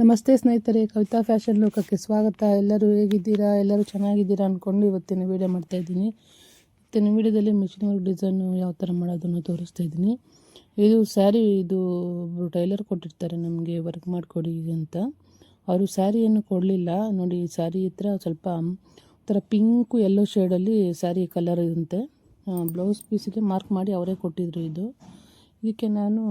ನಮಸ್ತೆ ಸ್ನೇಹಿತರೆ, ಕವಿತಾ ಫ್ಯಾಷನ್ ಲೋಕಕ್ಕೆ ಸ್ವಾಗತ. ಎಲ್ಲರೂ ಹೇಗಿದ್ದೀರಾ? ಎಲ್ಲರೂ ಚೆನ್ನಾಗಿದ್ದೀರಾ ಅಂದ್ಕೊಂಡು ಇವತ್ತಿನ ವೀಡಿಯೋ ಮಾಡ್ತಾಯಿದ್ದೀನಿ ಇವತ್ತಿನ ವೀಡಿಯೋದಲ್ಲಿ ಮಿಷಿನ್ ವರ್ಕ್ ಡಿಸೈನು ಯಾವ ಥರ ಮಾಡೋದನ್ನು ತೋರಿಸ್ತಾ ಇದ್ದೀನಿ. ಇದು ಸ್ಯಾರಿ, ಇದು ಟೈಲರ್ ಕೊಟ್ಟಿರ್ತಾರೆ ನಮಗೆ, ವರ್ಕ್ ಮಾಡಿಕೊಡಿ ಅಂತ. ಅವರು ಸ್ಯಾರಿಯನ್ನು ಕೊಡಲಿಲ್ಲ. ನೋಡಿ ಸ್ಯಾರಿ ಹತ್ರ ಸ್ವಲ್ಪ ಒಂಥರ ಪಿಂಕು ಯೆಲ್ಲೋ ಶೇಡಲ್ಲಿ ಸ್ಯಾರಿ ಕಲರ್ ಇರುತ್ತೆ. ಬ್ಲೌಸ್ ಪೀಸಿಗೆ ಮಾರ್ಕ್ ಮಾಡಿ ಅವರೇ ಕೊಟ್ಟಿದ್ರು ಇದು. ಇದಕ್ಕೆ ನಾನು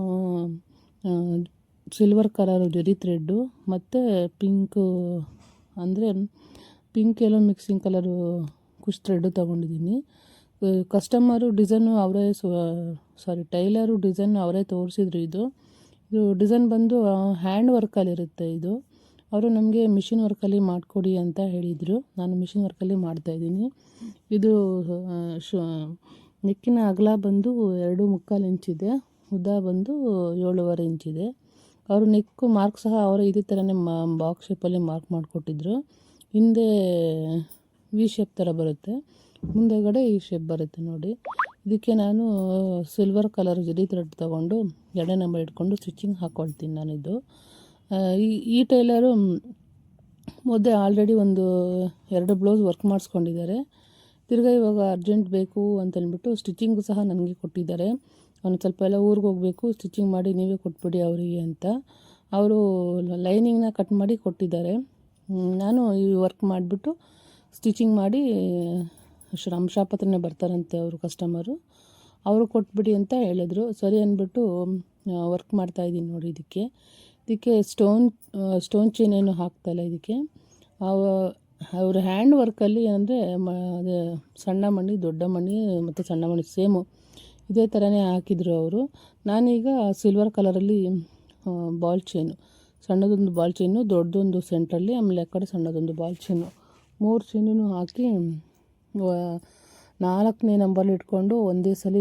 ಸಿಲ್ವರ್ ಕಲರ್ ಜರಿ ಥ್ರೆಡ್ಡು ಮತ್ತು ಪಿಂಕು ಅಂದರೆ ಪಿಂಕ್ ಎಲ್ಲೋ ಮಿಕ್ಸಿಂಗ್ ಕಲರು ಕುಶ್ ಥ್ರೆಡ್ಡು ತೊಗೊಂಡಿದ್ದೀನಿ. ಕಸ್ಟಮರು ಡಿಸೈನು ಅವರೇ ಸಾರಿ ಟೈಲರು ಡಿಸೈನ್ ಅವರೇ ತೋರಿಸಿದ್ರು ಇದು. ಇದು ಡಿಸೈನ್ ಬಂದು ಹ್ಯಾಂಡ್ ವರ್ಕಲ್ಲಿರುತ್ತೆ ಇದು. ಅವರು ನಮಗೆ ಮಿಷಿನ್ ವರ್ಕಲ್ಲಿ ಮಾಡಿಕೊಡಿ ಅಂತ ಹೇಳಿದರು. ನಾನು ಮಿಷಿನ್ ವರ್ಕಲ್ಲಿ ಮಾಡ್ತಾಯಿದ್ದೀನಿ ಇದು ಶು, ನೆಕ್ಕಿನ ಅಗಲ ಬಂದು ಎರಡು ಮುಕ್ಕಾಲು ಇಂಚಿದೆ ಉದ್ದ ಬಂದು ಏಳುವರೆ ಇಂಚಿದೆ ಅವರು ನೆಕ್ಕು ಮಾರ್ಕ್ ಸಹ ಅವರು ಇದೇ ಥರನೇ ಮಾ ಬಾಕ್ಸ್ ಶೇಪಲ್ಲಿ ಮಾರ್ಕ್ ಮಾಡಿಕೊಟ್ಟಿದ್ರು. ಹಿಂದೆ ವಿ ಶೇಪ್ ಥರ ಬರುತ್ತೆ. ಮುಂದೆಗಡೆ ಈ ಶೇಪ್ ಬರುತ್ತೆ ನೋಡಿ. ಇದಕ್ಕೆ ನಾನು ಸಿಲ್ವರ್ ಕಲರ್ ಜರಿ ಥ್ರೆಡ್ ತೊಗೊಂಡು ಎಡೆ ನಂಬರ್ ಇಟ್ಕೊಂಡು ಸ್ಟಿಚಿಂಗ್ ಹಾಕ್ಕೊಳ್ತೀನಿ ನಾನಿದು ಈ ಈ ಟೈಲರು, ಮೊದಲೇ ಆಲ್ರೆಡಿ ಒಂದು ಎರಡು ಬ್ಲೌಸ್ ವರ್ಕ್ ಮಾಡಿಸ್ಕೊಂಡಿದ್ದಾರೆ. ತಿರ್ಗಾ ಇವಾಗ ಅರ್ಜೆಂಟ್ ಬೇಕು ಅಂತಂದ್ಬಿಟ್ಟು ಸ್ಟಿಚಿಂಗು ಸಹ ನನಗೆ ಕೊಟ್ಟಿದ್ದಾರೆ. ಅವನು ಸ್ವಲ್ಪ ಎಲ್ಲ ಊರಿಗೆ ಹೋಗಬೇಕು, ಸ್ಟಿಚಿಂಗ್ ಮಾಡಿ ನೀವೇ ಕೊಟ್ಬಿಡಿ ಅವರಿಗೆ ಅಂತ. ಅವರು ಲೈನಿಂಗ್ನ ಕಟ್ ಮಾಡಿ ಕೊಟ್ಟಿದ್ದಾರೆ. ನಾನು ಈ ವರ್ಕ್ ಮಾಡಿಬಿಟ್ಟು ಸ್ಟಿಚಿಂಗ್ ಮಾಡಿ ಶ್ರಮ ಶಾಪ್ ಹತ್ರನೇ ಬರ್ತಾರಂತೆ ಅವರು ಕಸ್ಟಮರು. ಅವರು ಕೊಟ್ಬಿಡಿ ಅಂತ ಹೇಳಿದ್ರು. ಸರಿ ಅಂದ್ಬಿಟ್ಟು ವರ್ಕ್ ಮಾಡ್ತಾಯಿದ್ದೀನಿ ನೋಡಿ ಇದಕ್ಕೆ. ಇದಕ್ಕೆ ಸ್ಟೋನ್ ಸ್ಟೋನ್ ಚೈನ್ ಏನು ಹಾಕ್ತಾಯಿಲ್ಲ ಇದಕ್ಕೆ. ಅವ್ರ ಹ್ಯಾಂಡ್ ವರ್ಕಲ್ಲಿ ಅಂದರೆ ಮ, ಅದು ಸಣ್ಣ ಮಣಿ ದೊಡ್ಡ ಮಣಿ ಮತ್ತು ಸಣ್ಣ ಮಣಿ ಸೇಮು ಇದೇ ಥರನೇ ಹಾಕಿದ್ರು ಅವರು. ನಾನೀಗ ಸಿಲ್ವರ್ ಕಲರಲ್ಲಿ ಬಾಲ್ ಚೈನು ಸಣ್ಣದೊಂದು ಬಾಲ್ ಚೈನು ದೊಡ್ಡದೊಂದು ಸೆಂಟ್ರಲ್ಲಿ ಆಮೇಲೆ ಆ ಕಡೆ ಸಣ್ಣದೊಂದು ಬಾಲ್ ಚೈನು ಮೂರು ಚೈನೂ ಹಾಕಿ ನಾಲ್ಕನೇ ನಂಬರ್ಲಿ ಇಟ್ಕೊಂಡು ಒಂದೇ ಸಲ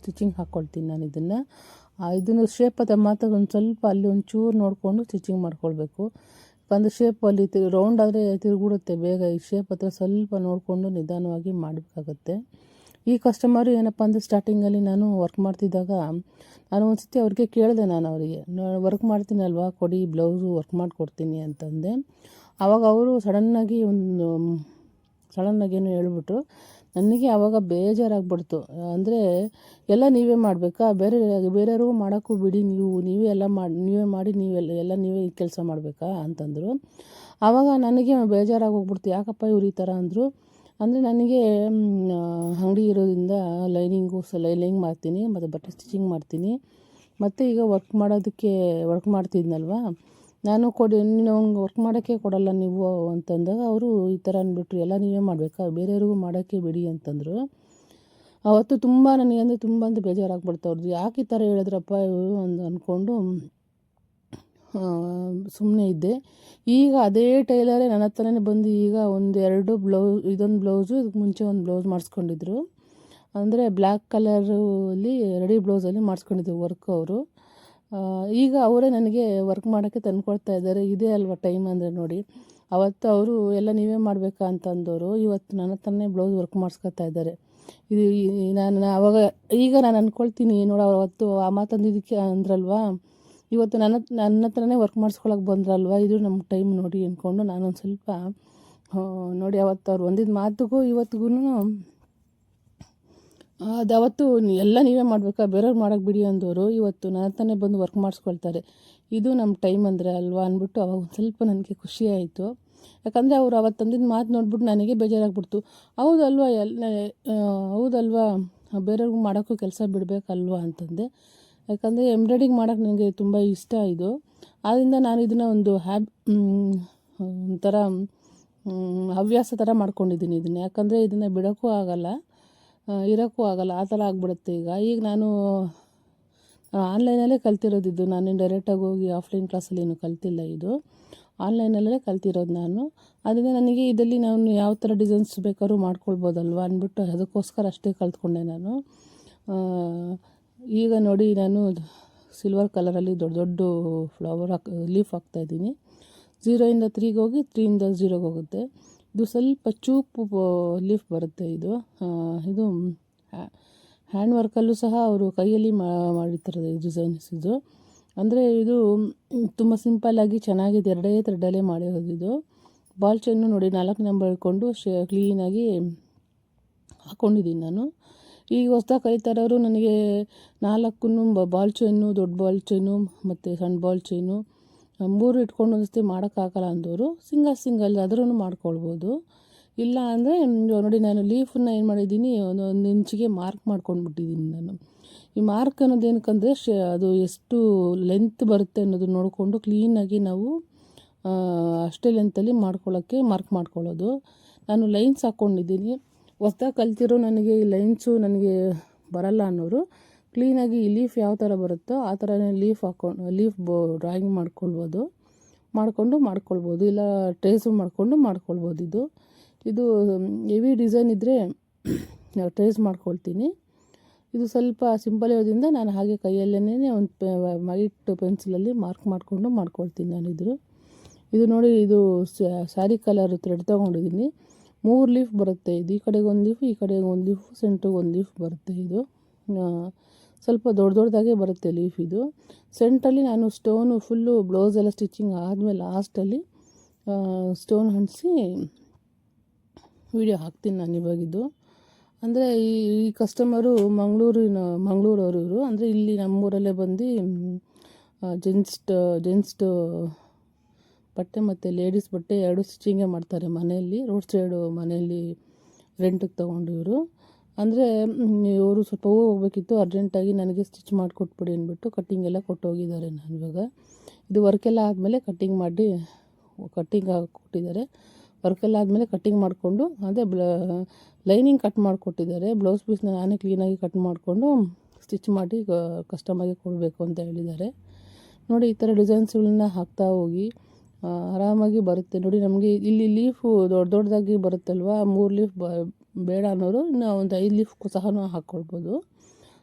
ಸ್ಟಿಚಿಂಗ್ ಹಾಕ್ಕೊಳ್ತೀನಿ ನಾನು ಇದನ್ನು. ಇದನ್ನು ಶೇಪ್ ಅದ ಮಾತ್ರ ಒಂದು ಸ್ವಲ್ಪ ಅಲ್ಲಿ ಒಂಚೂರು ನೋಡಿಕೊಂಡು ಸ್ಟಿಚಿಂಗ್ ಮಾಡ್ಕೊಳ್ಬೇಕು. ಯಾಕಂದರೆ ಶೇಪ್ ಅಲ್ಲಿ ರೌಂಡ್ ಆದರೆ ತಿರುಗಿಡುತ್ತೆ ಬೇಗ. ಈ ಶೇಪ್ ಹತ್ರ ಸ್ವಲ್ಪ ನೋಡಿಕೊಂಡು ನಿಧಾನವಾಗಿ ಮಾಡಬೇಕಾಗತ್ತೆ. ಈ ಕಸ್ಟಮರು ಏನಪ್ಪ ಅಂದರೆ ಸ್ಟಾರ್ಟಿಂಗಲ್ಲಿ ನಾನು ವರ್ಕ್ ಮಾಡ್ತಿದ್ದಾಗ, ನಾನು ಒಂದು ಸತಿ ಅವ್ರಿಗೆ ಕೇಳಿದೆ ನಾನು ಅವರಿಗೆ ವರ್ಕ್ ಮಾಡ್ತೀನಲ್ವಾ? ಕೊಡಿ ಬ್ಲೌಸು ವರ್ಕ್ ಮಾಡಿಕೊಡ್ತೀನಿ ಅಂತಂದೆ. ಆವಾಗ ಅವರು ಸಡನ್ನಾಗಿ ಒಂದು ಸಡನ್ನಾಗಿ ಏನು ಹೇಳ್ಬಿಟ್ರು ನನಗೆ ಆವಾಗ ಬೇಜಾರಾಗ್ಬಿಡ್ತು. ಅಂದರೆ ಎಲ್ಲ ನೀವೇ ಮಾಡಬೇಕಾ? ಬೇರೆ, ಬೇರೆಯವ್ರಿಗೂ ಮಾಡೋಕ್ಕೂ ಬಿಡಿ ನೀವು. ನೀವೇ ಎಲ್ಲ ಮಾಡಿ, ನೀವೇ ಮಾಡಿ ನೀವೆಲ್ಲ ಎಲ್ಲ ನೀವೇ ಕೆಲಸ ಮಾಡಬೇಕಾ? ಅಂತಂದರು. ಆವಾಗ ನನಗೆ ಬೇಜಾರಾಗಿ ಹೋಗ್ಬಿಡ್ತು ಯಾಕಪ್ಪ ಇವ್ರು ಈ ಥರ ಅಂದರು? ಅಂದರೆ ನನಗೆ ಅಂಗಡಿ ಇರೋದ್ರಿಂದ ಲೈನಿಂಗು ಸ ಲೈನಿಂಗ್ ಮಾಡ್ತೀನಿ. ಮತ್ತು ಬಟ್ಟೆ ಸ್ಟಿಚಿಂಗ್ ಮಾಡ್ತೀನಿ. ಮತ್ತು ಈಗ ವರ್ಕ್ ಮಾಡೋದಕ್ಕೆ ವರ್ಕ್ ಮಾಡ್ತಿದ್ನಲ್ವ? ನಾನು ಕೊಡಿ, ನೀನು ಅವ್ನಿಗೆ ವರ್ಕ್ ಮಾಡೋಕ್ಕೆ ಕೊಡಲ್ಲ ನೀವು ಅಂತಂದಾಗ ಅವರು ಈ ಥರ ಅಂದ್ಬಿಟ್ರು ಎಲ್ಲ ನೀವೇ ಮಾಡಬೇಕಾ? ಬೇರೆಯವ್ರಿಗೂ ಮಾಡೋಕ್ಕೆ ಬಿಡಿ ಅಂತಂದರು. ಅವತ್ತು ತುಂಬ ನನಗೆ ಅಂದರೆ ತುಂಬ ಅಂತ ಬೇಜಾರಾಗ್ಬಿಡ್ತು ಅವ್ರದ್ದು ಯಾಕೆ ಈ ಥರ ಹೇಳಿದ್ರಪ್ಪ ಇವರು ಅಂತ ಅಂದ್ಕೊಂಡು ಸುಮ್ಮನೆ ಇದ್ದೆ. ಈಗ ಅದೇ ಟೈಲರೇ ನನ್ನ ಹತ್ರನೇ ಬಂದು ಈಗ ಒಂದು ಎರಡು ಬ್ಲೌಸ್ ಇದೊಂದು ಬ್ಲೌಸು ಇದಕ್ಕೆ ಮುಂಚೆ ಒಂದು ಬ್ಲೌಸ್ ಮಾಡಿಸ್ಕೊಂಡಿದ್ರು. ಅಂದರೆ ಬ್ಲ್ಯಾಕ್ ಕಲರಲ್ಲಿ ರೆಡಿ ಬ್ಲೌಸಲ್ಲಿ ಮಾಡಿಸ್ಕೊಂಡಿದ್ರು ವರ್ಕ್ ಅವರು. ಈಗ ಅವರೇ ನನಗೆ ವರ್ಕ್ ಮಾಡೋಕ್ಕೆ ತಂದುಕೊಡ್ತಾ ಇದ್ದಾರೆ. ಇದೇ ಅಲ್ವಾ ಟೈಮ್ ಅಂದರೆ ನೋಡಿ. ಅವತ್ತು ಅವರು, ಎಲ್ಲ ನೀವೇ ಮಾಡಬೇಕಾ? ಅಂತಂದವರು ಇವತ್ತು ನನ್ನ ಹತ್ರನೇ ಬ್ಲೌಸ್ ವರ್ಕ್ ಮಾಡಿಸ್ಕೊತಾ ಇದ್ದಾರೆ. ಇದು ನಾನು ಅವಾಗ, ಈಗ ನಾನು ಅಂದ್ಕೊಳ್ತೀನಿ ನೋಡು ಅವತ್ತು ಆ ಮಾತಂದಿದ್ದಕ್ಕೆ ಅಂದ್ರಲ್ವಾ? ಇವತ್ತು ನನ್ನ ನನ್ನ ಹತ್ರನೇ ವರ್ಕ್ ಮಾಡಿಸ್ಕೊಳಕ್ಕೆ ಬಂದ್ರಲ್ವ? ಇದು ನಮ್ಮ ಟೈಮ್ ನೋಡಿ ಅಂದ್ಕೊಂಡು ನಾನೊಂದು ಸ್ವಲ್ಪ ನೋಡಿ ಅವತ್ತು ಅವ್ರು ಒಂದಿದ್ದ ಮಾತುಗೂ ಇವತ್ತಿಗೂ ಅದು ಅವತ್ತು ಎಲ್ಲ ನೀವೇ ಮಾಡಬೇಕಾ? ಬೇರೆಯವ್ರು ಮಾಡೋಕೆ ಬಿಡಿ ಅಂದವರು ಇವತ್ತು ನನ್ನ ಹತ್ರನೇ ಬಂದು ವರ್ಕ್ ಮಾಡಿಸ್ಕೊಳ್ತಾರೆ. ಇದು ನಮ್ಮ ಟೈಮ್ ಅಂದರೆ ಅಲ್ವಾ ಅಂದ್ಬಿಟ್ಟು ಅವಾಗ ಒಂದು ಸ್ವಲ್ಪ ನನಗೆ ಖುಷಿ ಆಯಿತು. ಯಾಕಂದರೆ ಅವರು ಅವತ್ತು ತಂದಿದ್ದ ಮಾತು ನೋಡ್ಬಿಟ್ಟು ನನಗೆ ಬೇಜಾರಾಗ್ಬಿಡ್ತು. ಹೌದಲ್ವಾ ಎಲ್ಲ ಹೌದಲ್ವಾ ಬೇರೆಯವ್ರಿಗೂ ಮಾಡೋಕ್ಕೂ ಕೆಲಸ ಬಿಡಬೇಕಲ್ವಾ ಅಂತಂದೆ. ಯಾಕಂದರೆ ಎಂಬ್ರಾಯ್ಡಿಂಗ್ ಮಾಡೋಕ್ಕೆ ನನಗೆ ತುಂಬ ಇಷ್ಟ ಇದು. ಆದ್ದರಿಂದ ನಾನು ಇದನ್ನು ಒಂದು ಹ್ಯಾಬ್ ಒಂಥರ ಹವ್ಯಾಸ ಥರ ಮಾಡ್ಕೊಂಡಿದ್ದೀನಿ ಇದನ್ನು. ಯಾಕಂದರೆ ಇದನ್ನು ಬಿಡೋಕ್ಕೂ ಆಗೋಲ್ಲ. ಇರೋಕ್ಕೂ ಆಗಲ್ಲ. ಆ ಥರ ಆಗಿಬಿಡುತ್ತೆ ಈಗ. ಈಗ ನಾನು ಆನ್ಲೈನಲ್ಲೇ ಕಲ್ತಿರೋದಿದ್ದು. ನಾನು ಡೈರೆಕ್ಟಾಗಿ ಹೋಗಿ ಆಫ್ಲೈನ್ ಕ್ಲಾಸಲ್ಲಿ ಏನು ಕಲ್ತಿಲ್ಲ ಇದು. ಆನ್ಲೈನಲ್ಲೇ ಕಲ್ತಿರೋದು ನಾನು. ಅದರಿಂದ ನನಗೆ ಇದರಲ್ಲಿ ನಾನು ಯಾವ ಥರ ಡಿಸೈನ್ಸ್ ಬೇಕಾದ್ರೂ ಮಾಡ್ಕೊಳ್ಬೋದಲ್ವ ಅಂದ್ಬಿಟ್ಟು ಅದಕ್ಕೋಸ್ಕರ ಅಷ್ಟೇ ಕಲ್ತ್ಕೊಂಡೆ ನಾನು. ಈಗ ನೋಡಿ ನಾನು ಸಿಲ್ವರ್ ಕಲರಲ್ಲಿ ದೊಡ್ಡ ದೊಡ್ಡ ಫ್ಲವರ್ ಹಾಕ್ ಲೀಫ್ ಹಾಕ್ತಾಯಿದ್ದೀನಿ ಝೀರೋಯಿಂದ ತ್ರೀಗೆ ಹೋಗಿ ತ್ರೀಯಿಂದ ಝೀರೋಗೆ ಹೋಗುತ್ತೆ. ಇದು ಸ್ವಲ್ಪ ಚೂಪು ಲೀಫ್ ಬರುತ್ತೆ ಇದು. ಇದು ಹ್ಯಾಂಡ್ ವರ್ಕಲ್ಲೂ ಸಹ ಅವರು ಕೈಯಲ್ಲಿ ಮಾಡಿರ್ತಾರೆ ಡಿಸೈನ್ಸ್ ಇದು. ಅಂದರೆ ಇದು ತುಂಬ ಸಿಂಪಲ್ಲಾಗಿ ಚೆನ್ನಾಗಿದೆ. ಎರಡೇ ತ್ರೆಡಲ್ಲೇ ಮಾಡಿರೋದು ಇದು. ಬಾಲ್ ಚೈನು ನೋಡಿ, ನಾಲ್ಕು ನಂಬರ್ ಇಟ್ಕೊಂಡು ಶೇ ಕ್ಲೀನಾಗಿ ಹಾಕ್ಕೊಂಡಿದ್ದೀನಿ ನಾನು. ಈಗ ಹೊಸ್ದಾಗಿ ಕಲಿತಾ ಇರೋರು ನನಗೆ ನಾಲ್ಕು ಬಾಲ್ ಚೈನು ದೊಡ್ಡ ಬಾಲ್ ಚೈನು ಮತ್ತು ಸಣ್ಣ ಬಾಲ್ ಚೈನು ಮೂರು ಇಟ್ಕೊಂಡು ಒಂದಿಸ್ತಿ ಮಾಡೋಕ್ಕಾಗಲ್ಲ ಅಂದವರು ಸಿಂಗಲ್ ಸಿಂಗಲ್ ಆದ್ರೂ ಮಾಡ್ಕೊಳ್ಬೋದು. ಇಲ್ಲ ಅಂದರೆ ನೋಡಿ ನಾನು ಲೀಫನ್ನ ಏನು ಮಾಡಿದ್ದೀನಿ, ಒಂದು ಒಂದು ಇಂಚಿಗೆ ಮಾರ್ಕ್ ಮಾಡ್ಕೊಂಡ್ಬಿಟ್ಟಿದ್ದೀನಿ ನಾನು. ಈ ಮಾರ್ಕ್ ಅನ್ನೋದು ಏನಕ್ಕಂದರೆ ಶೇ, ಅದು ಎಷ್ಟು ಲೆಂತ್ ಬರುತ್ತೆ ಅನ್ನೋದು ನೋಡಿಕೊಂಡು ಕ್ಲೀನಾಗಿ ನಾವು ಅಷ್ಟೇ ಲೆಂತಲ್ಲಿ ಮಾಡ್ಕೊಳ್ಳೋಕ್ಕೆ ಮಾರ್ಕ್ ಮಾಡ್ಕೊಳ್ಳೋದು. ನಾನು ಲೈನ್ಸ್ ಹಾಕ್ಕೊಂಡಿದ್ದೀನಿ ಹೊಸ್ದಾಗಿ ಕಲ್ತಿರೋ ನನಗೆ ಈ ಲೈನ್ಸು ನನಗೆ ಬರಲ್ಲ ಅನ್ನೋರು ಕ್ಲೀನಾಗಿ ಈ ಲೀಫ್ ಯಾವ ಥರ ಬರುತ್ತೋ ಆ ಥರನೇ ಲೀಫ್ ಹಾಕೊಂಡು ಲೀಫ್ ಬೋ ಡ್ರಾಯಿಂಗ್ ಮಾಡ್ಕೊಳ್ಬೋದು. ಮಾಡಿಕೊಂಡು ಮಾಡ್ಕೊಳ್ಬೋದು. ಇಲ್ಲ ಟ್ರೇಸು ಮಾಡಿಕೊಂಡು ಮಾಡ್ಕೊಳ್ಬೋದು ಇದು. ಇದು ಹೆವಿ ಡಿಸೈನ್ ಇದ್ದರೆ ಟ್ರೇಸ್ ಮಾಡ್ಕೊಳ್ತೀನಿ. ಇದು ಸ್ವಲ್ಪ ಸಿಂಪಲ್ ಇರೋದ್ರಿಂದ ನಾನು ಹಾಗೆ ಕೈಯಲ್ಲೇ ಒಂದು ವೈಟ್ ಪೆನ್ಸಿಲಲ್ಲಿ ಮಾರ್ಕ್ ಮಾಡಿಕೊಂಡು ಮಾಡ್ಕೊಳ್ತೀನಿ ನಾನು ಇದ್ರು. ಇದು ನೋಡಿ ಇದು ಸ್ಯಾರಿ ಕಲರ್ ಥ್ರೆಡ್ ತೊಗೊಂಡಿದ್ದೀನಿ ಮೂರು ಲೀಫ್ ಬರುತ್ತೆ. ಇದು ಈ ಕಡೆಗೆ ಒಂದು ಲೀಫ್ ಈ ಕಡೆಗೆ ಒಂದು ಲೀಫ್ ಸೆಂಟ್ರಿಗೆ ಒಂದು ಲೀಫ್ ಬರುತ್ತೆ ಇದು. ಸ್ವಲ್ಪ ದೊಡ್ಡ ದೊಡ್ಡದಾಗೆ ಬರುತ್ತೆ ಲೀಫ್ ಇದು. ಸೆಂಟ್ರಲ್ಲಿ ನಾನು ಸ್ಟೋನು ಫುಲ್ಲು ಬ್ಲೌಸ್ ಎಲ್ಲ ಸ್ಟಿಚಿಂಗ್ ಆದಮೇಲೆ ಲಾಸ್ಟಲ್ಲಿ ಸ್ಟೋನ್ ಅಂಟಿಸಿ ವಿಡಿಯೋ ಹಾಕ್ತೀನಿ ನಾನು ಇವಾಗಿದ್ದು ಅಂದರೆ ಈ ಈ ಕಸ್ಟಮರು ಮಂಗಳೂರಿನ, ಮಂಗಳೂರವರು ಇವರು. ಅಂದರೆ ಇಲ್ಲಿ ನಮ್ಮೂರಲ್ಲೇ ಬಂದು ಜೆಂಟ್ಸ್ ಜೆಂಟ್ಸ್ ಬಟ್ಟೆ ಮತ್ತು ಲೇಡೀಸ್ ಬಟ್ಟೆ ಎರಡು ಸ್ಟಿಚಿಂಗೇ ಮಾಡ್ತಾರೆ ಮನೆಯಲ್ಲಿ. ರೋಡ್ ಸೈಡು ಮನೆಯಲ್ಲಿ ರೆಂಟಿಗೆ ತೊಗೊಂಡು ಇವರು. ಅಂದರೆ ಇವರು ಸ್ವಲ್ಪ ಹೋಗ್ಬೇಕಿತ್ತು, ಅರ್ಜೆಂಟಾಗಿ ನನಗೆ ಸ್ಟಿಚ್ ಮಾಡಿಕೊಟ್ಬಿಡಿ ಅಂದ್ಬಿಟ್ಟು ಕಟ್ಟಿಂಗ್ ಎಲ್ಲ ಕೊಟ್ಟೋಗಿದ್ದಾರೆ ನಾನು ಇವಾಗ. ಇದು ವರ್ಕೆಲ್ಲ ಆದಮೇಲೆ ಕಟ್ಟಿಂಗ್ ಮಾಡಿ ಕಟ್ಟಿಂಗ್ ಕೊಟ್ಟಿದ್ದಾರೆ ವರ್ಕೆಲ್ಲ ಆದಮೇಲೆ ಕಟ್ಟಿಂಗ್ ಮಾಡಿಕೊಂಡು, ಅದೇ ಬ್ಲ ಲೈನಿಂಗ್ ಕಟ್ ಮಾಡಿಕೊಟ್ಟಿದ್ದಾರೆ. ಬ್ಲೌಸ್ ಪೀಸ್ನ ನಾನೇ ಕ್ಲೀನಾಗಿ ಕಟ್ ಮಾಡಿಕೊಂಡು ಸ್ಟಿಚ್ ಮಾಡಿ ಕಸ್ಟಮರ್ಗೆ ಕೊಡಬೇಕು ಅಂತ ಹೇಳಿದ್ದಾರೆ. ನೋಡಿ, ಈ ಥರ ಡಿಸೈನ್ಸ್ಗಳನ್ನ ಹಾಕ್ತಾ ಹೋಗಿ ಆರಾಮಾಗಿ ಬರುತ್ತೆ. ನೋಡಿ, ನಮಗೆ ಇಲ್ಲಿ ಲೀಫು ದೊಡ್ಡ ದೊಡ್ಡದಾಗಿ ಬರುತ್ತಲ್ವ? ಮೂರು ಲೀಫ್ ಬ ಬೇಡ ಅನ್ನೋರು ಇನ್ನು ಒಂದು ಐದು ಲೀಫ್ ಸಹ ಹಾಕ್ಕೊಳ್ಬೋದು.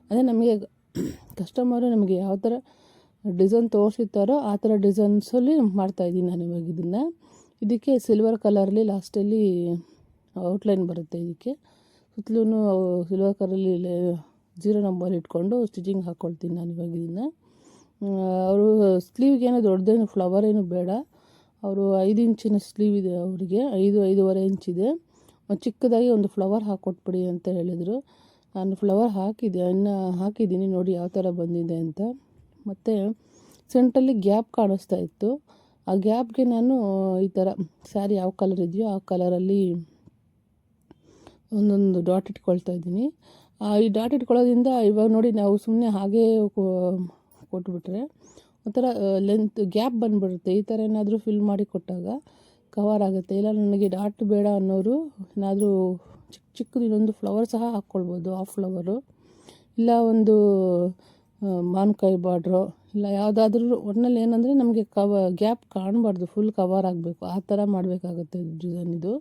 ಅದೇ ನಮಗೆ ಕಸ್ಟಮರು ನಮಗೆ ಯಾವ ಥರ ಡಿಸೈನ್ ತೋರಿಸಿರ್ತಾರೋ ಆ ಥರ ಡಿಸೈನ್ಸಲ್ಲಿ ಮಾಡ್ತಾಯಿದ್ದೀನಿ ನಾನು ಇವಾಗ ಇದನ್ನು. ಇದಕ್ಕೆ ಸಿಲ್ವರ್ ಕಲರಲ್ಲಿ ಲಾಸ್ಟಲ್ಲಿ ಔಟ್ಲೈನ್ ಬರುತ್ತೆ ಇದಕ್ಕೆ. ಸುತ್ತಲೂ ಸಿಲ್ವರ್ ಕಲರಲ್ಲಿ ಜೀರೋ ನಂಬರ್ ಇಟ್ಕೊಂಡು ಸ್ಟಿಚಿಂಗ್ ಹಾಕ್ಕೊಳ್ತೀನಿ ನಾನು ಇವಾಗ ಇದನ್ನು. ಅವರು ಸ್ಲೀವ್ಗೆ ಏನೋ ದೊಡ್ಡದೇನು ಫ್ಲವರ್ ಏನು ಬೇಡ. ಅವರು ಐದು ಇಂಚಿನ ಸ್ಲೀವ್ ಇದೆ ಅವರಿಗೆ, ಐದು, ಐದೂವರೆ ಇಂಚಿದೆ ಚಿಕ್ಕದಾಗಿ ಒಂದು ಫ್ಲವರ್ ಹಾಕ್ಕೊಟ್ಬಿಡಿ ಅಂತ ಹೇಳಿದರು. ನಾನು ಫ್ಲವರ್ ಹಾಕಿದ್ದೆ ಇನ್ನು ಹಾಕಿದ್ದೀನಿ ನೋಡಿ ಯಾವ ಥರ ಬಂದಿದೆ ಅಂತ. ಮತ್ತು ಸೆಂಟ್ರಲ್ಲಿ ಗ್ಯಾಪ್ ಕಾಣಿಸ್ತಾ ಇತ್ತು. ಆ ಗ್ಯಾಪ್ಗೆ ನಾನು ಈ ಥರ ಸ್ಯಾರಿ ಯಾವ ಕಲರ್ ಇದೆಯೋ ಆ ಕಲರಲ್ಲಿ ಒಂದೊಂದು ಡಾಟ್ ಇಟ್ಕೊಳ್ತಾ ಇದ್ದೀನಿ. ಈ ಡಾಟ್ ಇಟ್ಕೊಳ್ಳೋದ್ರಿಂದ ಇವಾಗ ನೋಡಿ ನಾವು ಸುಮ್ಮನೆ ಹಾಗೇ ಕೊಟ್ಬಿಟ್ರೆ ಒಂಥರ ಲೆಂತ್ ಗ್ಯಾಪ್ ಬಂದುಬಿಡುತ್ತೆ. ಈ ಥರ ಏನಾದರೂ ಫಿಲ್ ಮಾಡಿ ಕೊಟ್ಟಾಗ ಕವರ್ ಆಗುತ್ತೆ. ಇಲ್ಲ, ನನಗೆ ಡಾಟ್ ಬೇಡ ಅನ್ನೋರು ಏನಾದರೂ ಚಿಕ್ಕ ಚಿಕ್ಕದು ಇನ್ನೊಂದು ಫ್ಲವರ್ ಸಹ ಹಾಕ್ಕೊಳ್ಬೋದು ಆ ಫ್ಲವರು ಇಲ್ಲ, ಒಂದು ಮಾವಿನಕಾಯಿ ಬಾರ್ಡ್ರು ಇಲ್ಲ, ಯಾವುದಾದ್ರೂ ಒಟ್ನಲ್ಲಿ ಏನಂದರೆ ನಮಗೆ ಕವ ಗ್ಯಾಪ್ ಕಾಣಬಾರ್ದು ಫುಲ್ ಕವರ್ ಆಗಬೇಕು. ಆ ಥರ ಮಾಡಬೇಕಾಗುತ್ತೆ ಡಿಸೈನ್ ಇದು.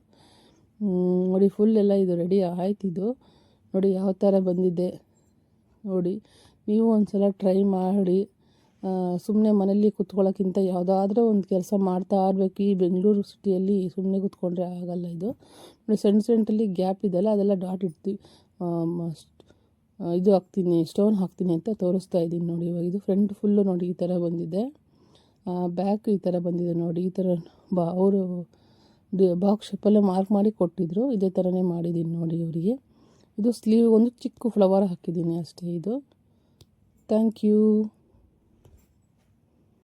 ನೋಡಿ ಫುಲ್ ಎಲ್ಲ ಇದು ರೆಡಿ ಆಯ್ತು ಇದು. ನೋಡಿ, ಯಾವ ಥರ ಬಂದಿದೆ. ನೋಡಿ, ನೀವು ಒಂದು ಸಲ ಟ್ರೈ ಮಾಡಿ. ಸುಮ್ಮನೆ ಮನೇಲಿ ಕೂತ್ಕೊಳ್ಳೋಕ್ಕಿಂತ ಯಾವುದಾದ್ರೂ ಒಂದು ಕೆಲಸ ಮಾಡ್ತಾ ಇರಬೇಕು. ಈ ಬೆಂಗಳೂರು ಸಿಟಿಯಲ್ಲಿ ಸುಮ್ಮನೆ ಕೂತ್ಕೊಂಡ್ರೆ ಆಗಲ್ಲ ಇದು. ನೋಡಿ, ಸಣ್ಣ ಸೆಂಟಲ್ಲಿ ಗ್ಯಾಪ್ ಇದೆಯಲ್ಲ, ಅದೆಲ್ಲ ಡಾಟ್ ಇಡ್ತೀವಿ. ಇದು ಹಾಕ್ತೀನಿ, ಸ್ಟೋನ್ ಹಾಕ್ತೀನಿ ಅಂತ ತೋರಿಸ್ತಾ ಇದ್ದೀನಿ ನೋಡಿ ಇವಾಗ. ಇದು ಫ್ರಂಟ್ ಫುಲ್ಲು ನೋಡಿ ಈ ಥರ ಬಂದಿದೆ. ಬ್ಯಾಕ್ ಈ ಥರ ಬಂದಿದೆ ನೋಡಿ. ಈ ಥರ ಬಾ, ಅವರು ಬಾಕ್ಸ್ ಶೇಪಲ್ಲೇ ಮಾರ್ಕ್ ಮಾಡಿ ಕೊಟ್ಟಿದ್ರು. ಇದೇ ಥರನೇ ಮಾಡಿದ್ದೀನಿ ನೋಡಿ ಇವರಿಗೆ. ಇದು ಸ್ಲೀವ್ ಒಂದು ಚಿಕ್ಕ ಫ್ಲವರ್ ಹಾಕಿದ್ದೀನಿ ಅಷ್ಟೇ ಇದು. Thank you